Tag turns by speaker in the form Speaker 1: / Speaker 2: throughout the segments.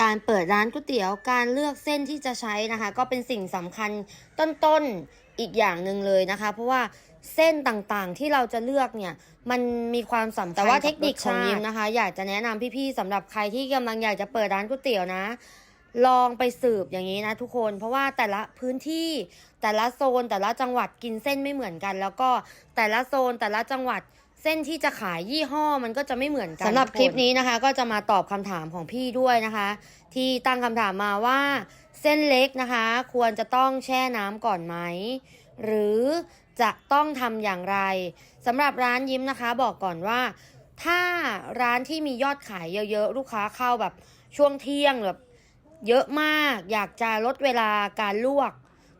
Speaker 1: การเปิดร้านก๋วยเตี๋ยวการเลือกเส้นที่จะใช้นะคะ ก็เป็นสิ่งสำคัญต้นๆอีกอย่างหนึ่งเลยนะคะ เพราะว่าเส้นต่างๆที่เราจะเลือกเนี่ย มันมีความสำคัญแต่ว่าเทคนิคของยิมนะคะ อยากจะแนะนำพี่ๆสำหรับใครที่กำลังอยากจะเปิดร้านก๋วยเตี๋ยวนะ ลองไปสืบอย่างนี้นะทุกคน เพราะว่าแต่ละพื้นที่แต่ละโซนแต่ละจังหวัดกินเส้นไม่เหมือนกัน แล้วก็แต่ละโซนแต่ละจังหวัด เส้นที่จะขายยี่ห้อมันก็จะไม่เหมือนกันสำหรับคลิปนี้นะคะ ก็จะมาตอบคำถามของพี่ด้วยนะคะ ที่ตั้งคำถามมาว่าเส้นเล็กนะคะ ควรจะต้องแช่น้ำก่อนไหม หรือจะต้องทำอย่างไรสำหรับร้านยิ้มนะคะ บอกก่อนว่า ถ้าร้านที่มียอดขายเยอะๆ ลูกค้าเข้าแบบช่วงเที่ยงแบบเยอะมาก อยากจะลดเวลาการลวก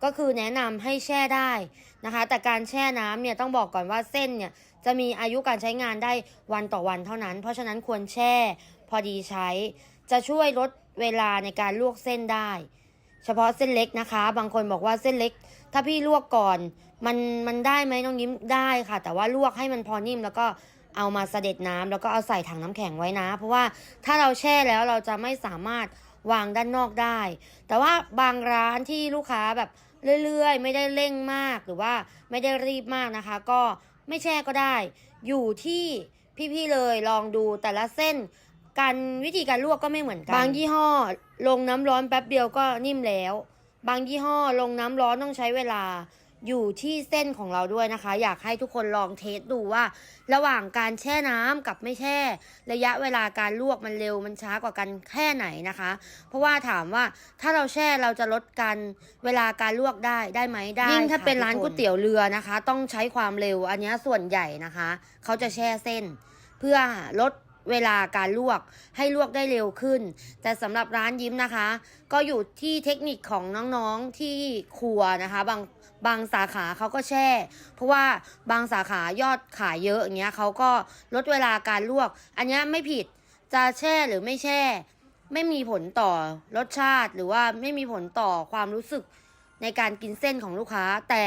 Speaker 1: ก็คือแนะนำให้แช่ได้นะคะ แต่การแช่น้ำเนี่ยต้องบอกก่อนว่าเส้นเนี่ยจะมีอายุการใช้งานได้วันต่อวันเท่านั้น เพราะฉะนั้นควรแช่พอดีใช้ จะช่วยลดเวลาในการลวกเส้นได้ เฉพาะเส้นเล็กนะคะ บางคนบอกว่าเส้นเล็ก ถ้าพี่ลวกก่อนมันมันได้ไหมน้องยิ้มได้ค่ะ แต่ว่าลวกให้มันพอนิ่มแล้วก็เอามาเสด็จน้ำแล้วก็เอาใส่ถังน้ำแข็งไว้นะ เพราะว่าถ้าเราแช่แล้วเราจะไม่สามารถวางด้านนอกได้ แต่ว่าบางร้านที่ลูกค้าแบบ เรื่อยๆ ไม่ได้เร่งมากหรือว่าไม่ได้รีบมากนะคะ ก็ไม่แช่ก็ได้ อยู่ที่พี่ๆเลยลองดูแต่ละเส้นการวิธีการลวกก็ไม่เหมือนกัน บางยี่ห้อลงน้ำร้อนแป๊บเดียวก็นิ่มแล้ว บางยี่ห้อลงน้ำร้อนต้องใช้เวลา อยู่ที่เส้นของเราด้วยนะคะ อยากให้ทุกคนลองเทสดูว่า ระหว่างการแช่น้ำกับไม่แช่ ระยะเวลาการลวกมันเร็วมันช้ากว่ากันแค่ไหนนะคะ เพราะว่าถามว่าถ้าเราแช่เราจะลดการเวลาการลวกได้ได้ไหมได้ยิ่งถ้าเป็นร้านก๋วยเตี๋ยวเรือนะคะ ต้องใช้ความเร็วอันนี้ส่วนใหญ่นะคะ เขาจะแช่เส้น เพื่อลด เวลาการลวกให้ลวกได้เร็วขึ้น แต่สำหรับร้านยิ้มนะคะ ก็อยู่ที่เทคนิคของน้องๆที่ครัวนะคะบางบางสาขาเขาก็แช่ เพราะว่าบางสาขายอดขายเยอะอย่างเงี้ยเขาก็ลดเวลาการลวก อันนี้ไม่ผิดจะแช่หรือไม่แช่ ไม่มีผลต่อรสชาติหรือว่าไม่มีผลต่อความรู้สึก ในการกินเส้นของลูกค้า แต่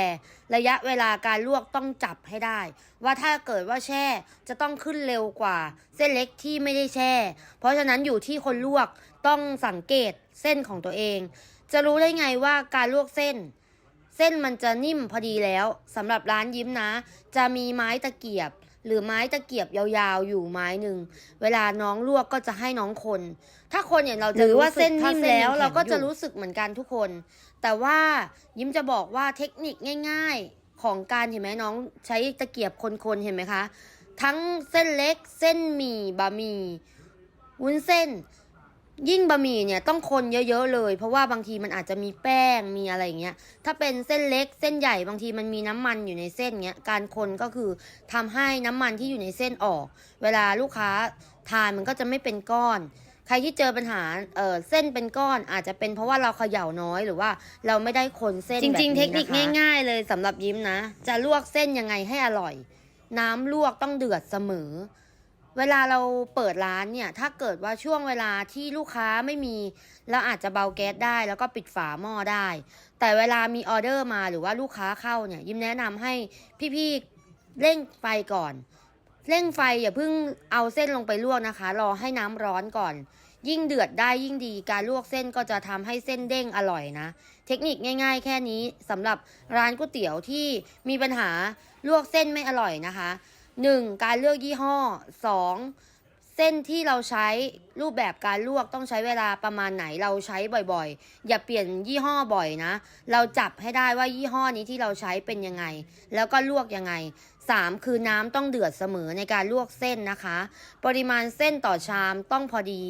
Speaker 1: ระยะเวลาการลวกต้องจับให้ได้ ว่าถ้าเกิดว่าแช่จะต้องขึ้นเร็วกว่า เส้นเล็กที่ไม่ได้แช่ เพราะฉะนั้นอยู่ที่คนลวกต้องสังเกตเส้นของตัวเอง จะรู้ได้ไงว่าการลวกเส้น เส้นมันจะนิ่มพอดีแล้วสำหรับร้านยิ้มนะ จะมีไม้ตะเกียบ หรือไม้ตะเกียบยาวๆอยู่ไม้หนึ่ง เวลาน้องลวกก็จะให้น้องคน ถ้าคนอย่างเราจะ
Speaker 2: หรือว่า
Speaker 1: สึก
Speaker 2: เส้นนิ่ม
Speaker 1: ถ้
Speaker 2: แล้ว
Speaker 1: ยัง
Speaker 2: เราก็จะ
Speaker 1: แข็งอยู่
Speaker 2: รู้
Speaker 1: รู้สึกเหมือนกันทุกคน แต่ว่ายิ้มจะบอกว่าเทคนิคง่าย ๆของการเห็นไหมน้องใช้ตะเกียบคนๆเห็นไหมคะ ทั้งเส้นเล็กเส้นหมี่บะหมี่วุ้นเส้น ยิ่งบะหมี่เนี่ยต้องคนเยอะๆเลย เพราะว่าบางทีมันอาจจะมีแป้งมีอะไรอย่างเงี้ยถ้าเป็นเส้นเล็กเส้นใหญ่บางทีมันมีน้ำมันอยู่ในเส้นเงี้ยการคนก็คือทำให้น้ำมันที่อยู่ในเส้นออก เวลาลูกค้าทานมันก็จะไม่เป็นก้อน ใครที่เจอปัญหาเออเส้นเป็นก้อนอาจจะเป็นเพราะว่าเราเขย่าน้อยหรือว่าเราไม่ได้คนเส้น
Speaker 2: จริง ๆ เทคนิคง่าย
Speaker 1: ๆ เลยสำหรับยิ้มนะ จะลวกเส้นยังไงให้อร่อย น้ำลวกต้องเดือดเสมอ เวลาเราเปิดร้านเนี่ย ถ้าเกิดว่าช่วงเวลาที่ลูกค้าไม่มี เราอาจจะเบาแก๊สได้ แล้วก็ปิดฝาหม้อได้ แต่เวลามีออเดอร์มาหรือว่าลูกค้าเข้าเนี่ย ยิมแนะนำให้พี่ๆเร่งไฟก่อน เร่งไฟอย่าเพิ่งเอาเส้นลงไปลวกนะคะ รอให้น้ำร้อนก่อน ยิ่งเดือดได้ยิ่งดี การลวกเส้นก็จะทำให้เส้นเด้งอร่อยนะ เทคนิคง่าย ๆ แค่นี้สำหรับร้านก๋วยเตี๋ยวที่มีปัญหาลวกเส้นไม่อร่อยนะคะ 1. การเลือกยี่ห้อ 2. เส้นที่เราใช้รูปแบบการลวกต้องใช้เวลาประมาณไหนเราใช้บ่อยๆ อย่าเปลี่ยนยี่ห้อบ่อยนะ เราจับให้ได้ว่ายี่ห้อนี้ที่เราใช้เป็นยังไง แล้วก็ลวกยังไง 3. คือน้ำต้องเดือดเสมอในการลวกเส้นนะคะ ปริมาณเส้นต่อชามต้องพอดี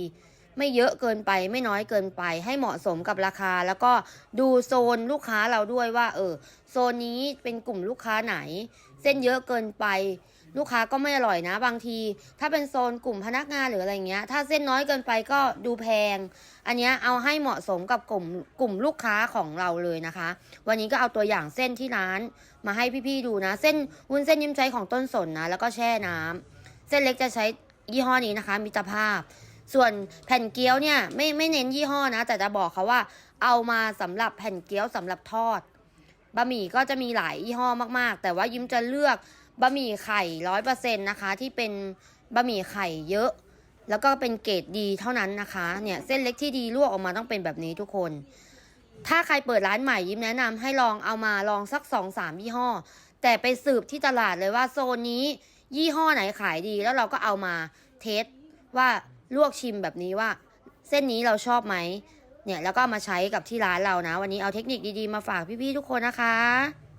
Speaker 1: ไม่เยอะเกินไปไม่น้อยเกินไป ให้เหมาะสมกับราคา แล้วก็ดูโซนลูกค้าเราด้วยว่า เออ โซนนี้เป็นกลุ่มลูกค้าไหน เส้นเยอะเกินไป ลูกค้าก็ไม่อร่อยนะ บางที ถ้าเป็นโซนกลุ่มพนักงานหรืออะไรเงี้ย ถ้าเส้นน้อยเกินไปก็ดูแพง อันนี้เอาให้เหมาะสมกับกลุ่มกลุ่มลูกค้าของเราเลยนะคะ วันนี้ก็เอาตัวอย่างเส้นที่ร้าน มาให้พี่ๆดูนะ เส้นวุ้นเส้นยิ้มใจของต้นสนนะ แล้วก็แช่น้ำเส้นเล็กจะใช้ยี่ห้อนี้นะคะ มิตรภาพ ส่วนแผ่นเกี๊ยวเนี่ยไม่ไม่เน้นยี่ห้อนะ แต่จะบอกเขาว่า เอามาสำหรับแผ่นเกี๊ยวสำหรับทอดบะหมี่ก็จะมีหลายยี่ห้อมากๆ แต่ว่ายิ้มจะเลือกบะหมี่ไข่ร้อยเปอร์เซ็นต์นะคะ ที่เป็นบะหมี่ไข่เยอะ แล้วก็เป็นเกรดดีเท่านั้นนะคะเนี่ยเส้นเล็กที่ดีลวกออกมาต้องเป็นแบบนี้ทุกคน ถ้าใครเปิดร้านใหม่ยิ้มแนะนำให้ลองเอามาลองสักสองสามยี่ห้อ แต่ไปสืบที่ตลาดเลยว่าโซนนี้ยี่ห้อไหนขายดีแล้วเราก็เอามาเทสว่า ลวกชิมแบบนี้ว่า เส้นนี้เราชอบไหมเนี่ยแล้วก็มาใช้กับที่ร้านเรานะ วันนี้เอาเทคนิคดีๆมาฝากพี่ๆทุกคนนะคะ